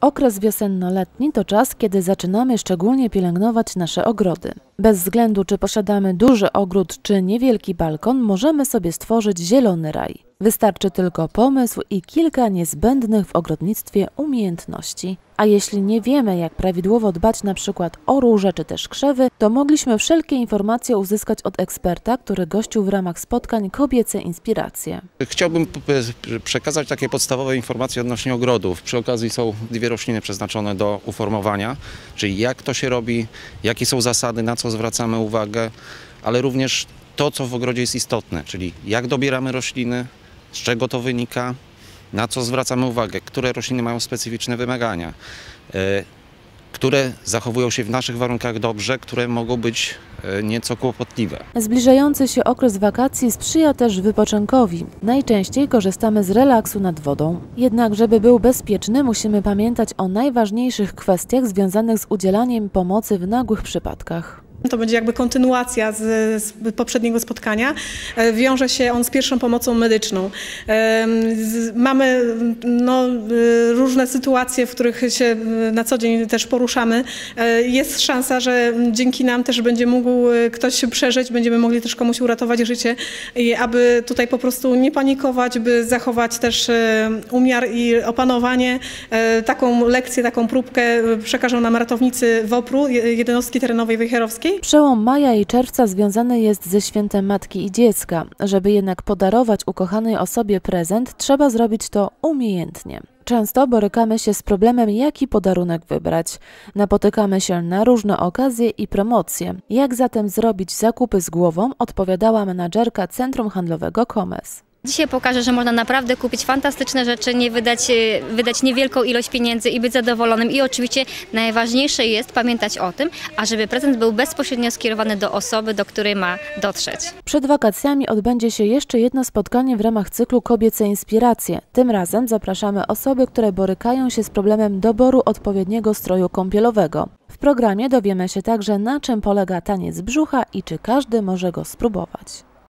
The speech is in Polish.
Okres wiosenno-letni to czas, kiedy zaczynamy szczególnie pielęgnować nasze ogrody. Bez względu, czy posiadamy duży ogród, czy niewielki balkon, możemy sobie stworzyć zielony raj. Wystarczy tylko pomysł i kilka niezbędnych w ogrodnictwie umiejętności. A jeśli nie wiemy, jak prawidłowo dbać przykład o róże czy też krzewy, to mogliśmy wszelkie informacje uzyskać od eksperta, który gościł w ramach spotkań Kobiece Inspiracje. Chciałbym przekazać takie podstawowe informacje odnośnie ogrodów. Przy okazji są dwie rośliny przeznaczone do uformowania, czyli jak to się robi, jakie są zasady, na co zwracamy uwagę, ale również to, co w ogrodzie jest istotne, czyli jak dobieramy rośliny, z czego to wynika, na co zwracamy uwagę, które rośliny mają specyficzne wymagania, e, które zachowują się w naszych warunkach dobrze, które mogą być e, nieco kłopotliwe. Zbliżający się okres wakacji sprzyja też wypoczynkowi. Najczęściej korzystamy z relaksu nad wodą. Jednak, żeby był bezpieczny, musimy pamiętać o najważniejszych kwestiach związanych z udzielaniem pomocy w nagłych przypadkach. To będzie jakby kontynuacja z, z poprzedniego spotkania. E, Wiąże się on z pierwszą pomocą medyczną. Z- Mamy no, y, różne sytuacje, w których się na co dzień też poruszamy. E, Jest szansa, że dzięki nam też będzie mógł ktoś przeżyć, będziemy mogli też komuś uratować życie aby tutaj po prostu nie panikować, by zachować też e, umiar i opanowanie. E, Taką lekcję, taką próbkę e, przekażą nam ratownicy WOPR-u, je- jednostki terenowej wejherowskiej. Przełom maja i czerwca związany jest ze świętem matki i dziecka. Żeby jednak podarować ukochanej osobie prezent, trzeba zrobić to umiejętnie. Często borykamy się z problemem, jaki podarunek wybrać. Napotykamy się na różne okazje i promocje. Jak zatem zrobić zakupy z głową, odpowiadała menadżerka Centrum Handlowego Komes. Dzisiaj pokażę, że można naprawdę kupić fantastyczne rzeczy, nie wydać, e, wydać niewielką ilość pieniędzy i być zadowolonym. I oczywiście najważniejsze jest pamiętać o tym, ażeby prezent był bezpośrednio skierowany do osoby, do której ma dotrzeć. Przed wakacjami odbędzie się jeszcze jedno spotkanie w ramach cyklu Kobiece Inspiracje. Tym razem zapraszamy osoby, które borykają się z problemem doboru odpowiedniego stroju kąpielowego. W programie dowiemy się także, na czym polega taniec brzucha i czy każdy może go spróbować.